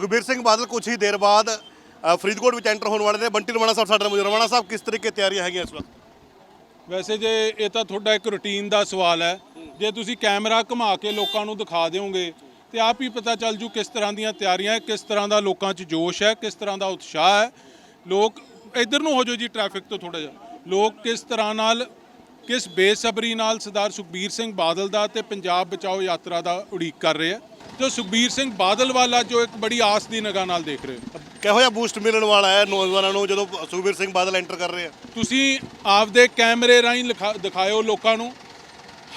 ਸੁਖਬੀਰ ਸਿੰਘ ਬਾਦਲ ਕੁਝ ਹੀ ਦੇਰ ਬਾਅਦ ਫਰੀਦਕੋਟ ਵਿੱਚ ਐਂਟਰ ਹੋਣ ਵਾਲੇ ਨੇ। ਬੰਟੀ ਰਵਾਣਾ ਸਾਹਿਬ, ਸਾਡੇ ਨਾਲ ਮੌਜੂਦ ਰਵਾਣਾ ਸਾਹਿਬ, ਕਿਸ ਤਰੀਕੇ ਤਿਆਰੀਆਂ ਹੈਗੀਆਂ ਇਸ ਵਕਤ? ਵੈਸੇ ਜੇ ਇਹ ਤਾਂ ਤੁਹਾਡਾ ਇੱਕ ਰੁਟੀਨ ਦਾ ਸਵਾਲ ਹੈ। ਜੇ ਤੁਸੀਂ ਕੈਮਰਾ ਘੁਮਾ ਕੇ ਲੋਕਾਂ ਨੂੰ ਦਿਖਾ ਦਿਓਗੇ, ਤੇ ਆਪ ਹੀ ਪਤਾ ਚੱਲ ਜੂ ਕਿਸ ਤਰ੍ਹਾਂ ਦੀਆਂ ਤਿਆਰੀਆਂ ਕਿਸ ਤਰ੍ਹਾਂ ਦਾ ਲੋਕਾਂ 'ਚ ਜੋਸ਼ ਹੈ, ਕਿਸ ਤਰ੍ਹਾਂ ਦਾ ਉਤਸ਼ਾਹ ਹੈ। ਲੋਕ, ਇੱਧਰ ਨੂੰ ਹੋ ਜਾਓ ਜੀ ਟ੍ਰੈਫਿਕ ਤੋਂ ਥੋੜਾ ਜਿਹਾ। ਲੋਕ ਕਿਸ ਤਰ੍ਹਾਂ ਨਾਲ, ਕਿਸ ਬੇਸਬਰੀ ਨਾਲ ਸਰਦਾਰ ਸੁਖਬੀਰ ਸਿੰਘ ਬਾਦਲ ਦਾ ਤੇ ਪੰਜਾਬ ਬਚਾਓ ਯਾਤਰਾ ਦਾ ਉਡੀਕ ਕਰ ਰਹੇ ਆ ਤੇ ਸੁਖਬੀਰ ਸਿੰਘ ਬਾਦਲ ਵਾਲਾ ਜੋ ਇੱਕ ਬੜੀ ਆਸ ਦੀ ਨਿਗਾਹ ਨਾਲ ਦੇਖ ਰਹੇ ਹੋ? ਕਿਹੋ ਜਿਹਾ ਬੂਸਟ ਮਿਲਣ ਵਾਲਾ ਹੈ ਨੌਜਵਾਨਾਂ ਨੂੰ ਜਦੋਂ ਸੁਖਬੀਰ ਸਿੰਘ ਬਾਦਲ ਐਂਟਰ ਕਰ ਰਹੇ ਆ? ਤੁਸੀਂ ਆਪਦੇ ਕੈਮਰੇ ਰਾਹੀਂ ਦਿਖਾਇਓ ਲੋਕਾਂ ਨੂੰ।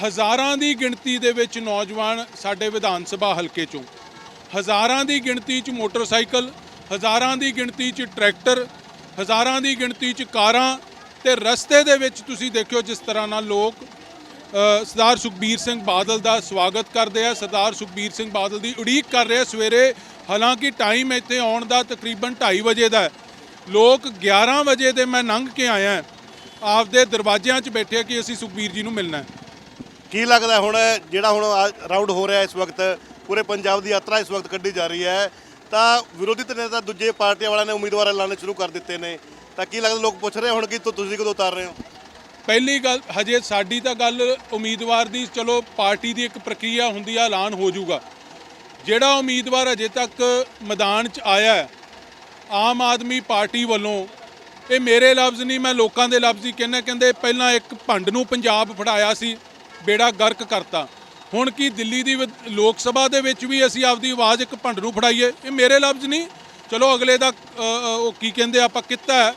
ਹਜ਼ਾਰਾਂ ਦੀ ਗਿਣਤੀ ਦੇ ਵਿੱਚ ਨੌਜਵਾਨ ਸਾਡੇ ਵਿਧਾਨ ਸਭਾ ਹਲਕੇ ਚੋਂ। ਹਜ਼ਾਰਾਂ ਦੀ ਗਿਣਤੀ 'ਚ ਮੋਟਰਸਾਈਕਲ ਹਜ਼ਾਰਾਂ ਦੀ ਗਿਣਤੀ 'ਚ ਟਰੈਕਟਰ ਹਜ਼ਾਰਾਂ ਦੀ ਗਿਣਤੀ 'ਚ ਕਾਰਾਂ ਤੇ ਰਸਤੇ ਦੇ ਵਿੱਚ ਤੁਸੀਂ ਦੇਖਿਓ ਜਿਸ ਤਰ੍ਹਾਂ ਨਾਲ ਲੋਕ ਸਰਦਾਰ ਸੁਖਬੀਰ ਸਿੰਘ ਬਾਦਲ ਦਾ ਸਵਾਗਤ ਕਰਦੇ ਆ। ਸਰਦਾਰ ਸੁਖਬੀਰ ਸਿੰਘ ਬਾਦਲ ਦੀ ਉਡੀਕ ਕਰ ਰਹੇ ਸਵੇਰੇ। ਹਾਲਾਂਕਿ ਟਾਈਮ ਇੱਥੇ ਆਉਣ ਦਾ ਤਕਰੀਬਨ 2:30 ਵਜੇ ਦਾ ਲੋਕ 11 ਵਜੇ ਦੇ ਮੈਂ ਲੰਘ ਕੇ ਆਇਆ ਆਪਦੇ ਦਰਵਾਜ਼ਿਆਂ 'ਚ ਬੈਠੇ ਕਿ ਅਸੀਂ ਸੁਖਬੀਰ ਜੀ ਨੂੰ ਮਿਲਣਾ ਕੀ ਲੱਗਦਾ ਹੁਣ ਜਿਹੜਾ ਹੁਣ ਰਾਊਂਡ ਹੋ ਰਿਹਾ ਇਸ ਵਕਤ, ਪੂਰੇ ਪੰਜਾਬ ਦੀ ਯਾਤਰਾ ਇਸ ਵਕਤ ਕੱਢੀ ਜਾ ਰਹੀ ਹੈ। ਤਾਂ ਵਿਰੋਧੀ ਧਿਰ ਨੇ ਤਾਂ ਦੂਜੇ ਪਾਰਟੀਆਂ ਵਾਲਿਆਂ ਨੇ ਉਮੀਦਵਾਰ ਐਲਾਨੇ ਸ਼ੁਰੂ ਕਰ ਦਿੱਤੇ ਨੇ। ਤਾਂ ਕੀ ਲੱਗਦਾ ਲੋਕ ਪੁੱਛ ਰਹੇ ਹੁਣ ਕਿ ਤੁਸੀਂ ਕਦੋਂ ਉਤਾਰ ਰਹੇ ਹੋ? ਪਹਿਲੀ ਗੱਲ, ਹਜੇ ਸਾਡੀ ਤਾਂ ਗੱਲ ਉਮੀਦਵਾਰ ਦੀ, ਚਲੋ, ਪਾਰਟੀ ਦੀ ਇੱਕ ਪ੍ਰਕਿਰਿਆ ਹੁੰਦੀ ਆ, ਐਲਾਨ ਹੋ ਜਾਊਗਾ। ਜਿਹੜਾ ਉਮੀਦਵਾਰ ਅਜੇ ਤੱਕ ਮੈਦਾਨ 'ਚ ਆਇਆ ਹੈ, ਆਮ ਆਦਮੀ ਪਾਰਟੀ ਵੱਲੋਂ, ਇਹ ਮੇਰੇ ਲਫ਼ਜ਼ ਨਹੀਂ, ਮੈਂ ਲੋਕਾਂ ਦੇ ਲਫ਼ਜ਼ ਹੀ ਕਹਿੰਦਾ, ਕਹਿੰਦੇ ਪਹਿਲਾਂ ਇੱਕ ਭੰਡ ਨੂੰ ਪੰਜਾਬ ਫੜਾਇਆ ਸੀ, ਬੇੜਾ ਗਰਕ ਕਰਤਾ। ਹੁਣ ਕੀ ਦਿੱਲੀ ਦੀ ਵਿਧ- ਲੋਕ ਸਭਾ ਦੇ ਵਿੱਚ ਵੀ ਅਸੀਂ ਆਪਦੀ ਆਵਾਜ਼ ਇੱਕ ਭੰਡ ਨੂੰ ਫੜਾਈਏ, ਇਹ ਮੇਰੇ ਲਫ਼ਜ਼ ਨਹੀਂ। ਚਲੋ, ਅਗਲੇ ਦਾ ਉਹ ਕੀ ਕਹਿੰਦੇ ਆਪਾਂ ਕਿੱਤਾ ਹੈ,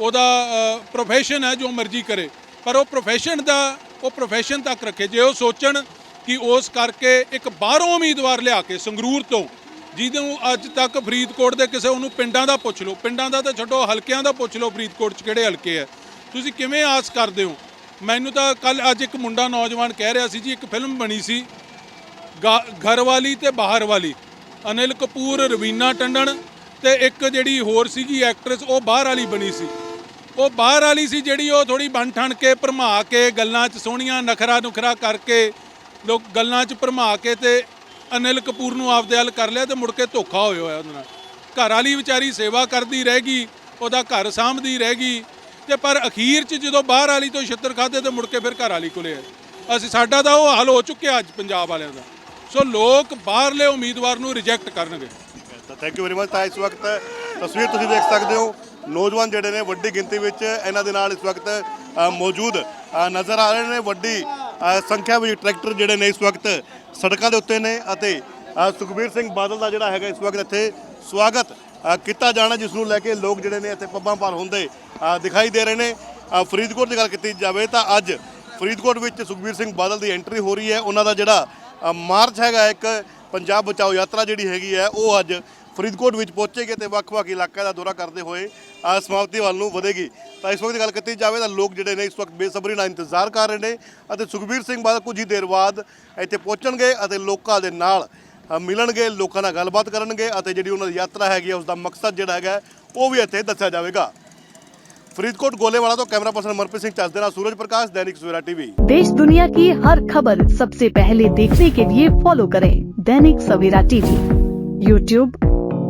ਉਹਦਾ ਪ੍ਰੋਫੈਸ਼ਨ ਹੈ, ਜੋ ਮਰਜ਼ੀ ਕਰੇ। ਪਰ ਉਹ ਪ੍ਰੋਫੈਸ਼ਨ ਦਾ, ਉਹ ਪ੍ਰੋਫੈਸ਼ਨ ਤੱਕ ਰੱਖੇ। ਜੇ ਉਹ ਸੋਚਣ ਕਿ ਉਸ ਕਰਕੇ ਇੱਕ ਬਾਹਰੋਂ ਉਮੀਦਵਾਰ ਲਿਆ ਕੇ ਸੰਗਰੂਰ ਤੋਂ, ਜਿਹਨੂੰ ਅੱਜ ਤੱਕ ਫਰੀਦਕੋਟ ਦੇ ਕਿਸੇ ਉਹਨੂੰ ਪਿੰਡਾਂ ਦਾ ਪੁੱਛ ਲਓ, ਪਿੰਡਾਂ ਦਾ ਤਾਂ ਛੱਡੋ, ਹਲਕਿਆਂ ਦਾ ਪੁੱਛ ਲਓ ਫਰੀਦਕੋਟ 'ਚ ਕਿਹੜੇ ਹਲਕੇ ਆ। ਤੁਸੀਂ ਕਿਵੇਂ ਆਸ ਕਰਦੇ ਹੋ? ਮੈਨੂੰ ਤਾਂ ਕੱਲ ਅੱਜ ਇੱਕ ਮੁੰਡਾ ਨੌਜਵਾਨ ਕਹਿ ਰਿਹਾ ਸੀ ਜੀ, ਇੱਕ ਫਿਲਮ ਬਣੀ ਸੀ, ਗਾ- ਘਰ ਵਾਲੀ ਤੇ ਬਾਹਰ ਵਾਲੀ ਅਨਿਲ ਕਪੂਰ, ਰਵੀਨਾ ਟੰਡਨ ਤੇ ਇੱਕ ਜਿਹੜੀ ਹੋਰ ਸੀਗੀ ਐਕਟਰੈਸ ਉਹ ਬਾਹਰ ਵਾਲੀ ਬਣੀ ਸੀ। ਉਹ ਬਾਹਰ ਵਾਲੀ ਸੀ ਜਿਹੜੀ ਉਹ ਥੋੜੀ ਬਣ ਠਣ ਕੇ, ਭਰਮਾ ਕੇ, ਗੱਲਾਂ 'ਚ ਸੋਹਣੀਆਂ ਨਖਰਾ ਨੁਖਰਾ ਕਰਕੇ ਲੋਕ ਗੱਲਾਂ 'ਚ ਭਰਮਾ ਕੇ ਤੇ ਅਨਿਲ ਕਪੂਰ ਨੂੰ ਆਪਦੇ ਹੱਲ ਕਰ ਲਿਆ ਤੇ ਮੁੜ ਕੇ ਧੋਖਾ ਹੋਇਆ ਹੋਇਆ ਉਹਦੇ ਨਾਲ। ਘਰ ਵਾਲੀ ਵਿਚਾਰੀ ਸੇਵਾ ਕਰਦੀ ਰਹਿ ਗਈ, ਉਹਦਾ ਘਰ ਸਾਂਭਦੀ ਰਹਿ ਗਈ ਤੇ ਪਰ ਅਖੀਰ 'ਚ ਜਦੋਂ ਬਾਹਰ ਵਾਲੀ ਤੋਂ ਛਿੱਤਰ ਖਾਦੇ ਤੇ ਮੁੜ ਕੇ ਫਿਰ ਘਰ ਵਾਲੀ ਕੋਲੇ ਆਏ। ਅਸੀਂ, ਸਾਡਾ ਤਾਂ ਉਹ ਹਾਲ ਹੋ ਚੁੱਕਿਆ ਅੱਜ ਪੰਜਾਬ ਵਾਲਿਆਂ ਦਾ। ਸੋ ਲੋਕ ਬਾਹਰਲੇ ਉਮੀਦਵਾਰ ਨੂੰ ਰਿਜੈਕਟ ਕਰਨਗੇ। ਤਾਂ ਥੈਂਕ ਯੂ ਵੈਰੀ ਮਚ ਤਾਂ ਇਸ ਵਕਤ ਤਸਵੀਰ ਤੁਸੀਂ ਦੇਖ ਸਕਦੇ ਹੋ। ਨੌਜਵਾਨ ਜਿਹੜੇ ਨੇ ਵੱਡੀ ਗਿਣਤੀ ਵਿੱਚ ਇਹਨਾਂ ਦੇ ਨਾਲ ਇਸ ਵਕਤ ਮੌਜੂਦ ਨਜ਼ਰ ਆ ਰਹੇ ਨੇ। ਵੱਡੀ ਸੰਖਿਆ ਵਿੱਚ ਟਰੈਕਟਰ ਜਿਹੜੇ ਨੇ ਇਸ ਵਕਤ ਸੜਕਾਂ ਦੇ ਉੱਤੇ ਨੇ ਅਤੇ ਸੁਖਬੀਰ ਸਿੰਘ ਬਾਦਲ ਦਾ ਜਿਹੜਾ ਹੈਗਾ ਇਸ ਵਕਤ ਇੱਥੇ ਸਵਾਗਤ ਕੀਤਾ ਜਾਣਾ, ਜਿਸ ਨੂੰ ਲੈ ਕੇ ਲੋਕ ਜਿਹੜੇ ਨੇ ਇੱਥੇ ਪੱਬਾਂ ਭਾਰ ਹੁੰਦੇ ਦਿਖਾਈ ਦੇ ਰਹੇ ਨੇ। ਫਰੀਦਕੋਟ ਦੀ ਗੱਲ ਕੀਤੀ ਜਾਵੇ ਤਾਂ ਅੱਜ ਫਰੀਦਕੋਟ ਵਿੱਚ ਸੁਖਬੀਰ ਸਿੰਘ ਬਾਦਲ ਦੀ ਐਂਟਰੀ ਹੋ ਰਹੀ ਹੈ। ਉਹਨਾਂ ਦਾ ਜਿਹੜਾ ਮਾਰਚ ਹੈਗਾ ਇੱਕ ਪੰਜਾਬ ਬਚਾਓ ਯਾਤਰਾ ਜਿਹੜੀ ਹੈਗੀ ਹੈ, ਉਹ ਅੱਜ ਫਰੀਦਕੋਟ ਵਿੱਚ ਪਹੁੰਚੇਗੀ ਤੇ ਵੱਖ-ਵੱਖ ਇਲਾਕਿਆਂ ਦਾ ਦੌਰਾ ਕਰਦੇ ਹੋਏ ਅ, ਸਮਾਪਤੀ ਵੱਲ ਨੂੰ ਵਧੇਗੀ ਤਾਂ ਇਸ ਵਕਤ ਦੀ ਗੱਲ ਕੀਤੀ ਜਾਵੇ ਤਾਂ ਲੋਕ ਜਿਹੜੇ ਨੇ ਇਸ ਵਕਤ ਬੇਸਬਰੀ ਨਾਲ ਇੰਤਜ਼ਾਰ ਕਰ ਰਹੇ ਨੇ ਅਤੇ ਸੁਖਬੀਰ ਸਿੰਘ ਬਾਦਲ ਕੁਝ ਹੀ ਦੇਰ ਬਾਅਦ ਇੱਥੇ ਪਹੁੰਚਣਗੇ ਅਤੇ ਲੋਕਾਂ ਦੇ ਨਾਲ ਅ, ਮਿਲਣਗੇ ਲੋਕਾਂ ਨਾਲ ਗੱਲਬਾਤ ਕਰਨਗੇ ਅਤੇ ਜਿਹੜੀ ਉਹਨਾਂ ਦੀ ਯਾਤਰਾ ਹੈਗੀ ਹੈ ਉਸ ਦਾ ਮਕਸਦ ਜਿਹੜਾ ਹੈਗਾ ਉਹ ਵੀ ਇੱਥੇ ਦੱਸਿਆ ਜਾਵੇਗਾ ਫਰੀਦਕੋਟ ਗੋਲੇਵਾਲਾ ਤੋਂ ਕੈਮਰਾ ਪਰਸਨ ਮਨਪ੍ਰੀਤ ਸਿੰਘ ਚੱਜ ਦੇ ਨਾਲ ਸੂਰਜ ਪ੍ਰਕਾਸ਼ ਦੈਨਿਕ ਸਵੇਰਾ ਟੀਵੀ देश दुनिया की हर खबर सबसे पहले देखने के लिए फॉलो करें दैनिक सवेरा टीवी यूट्यूब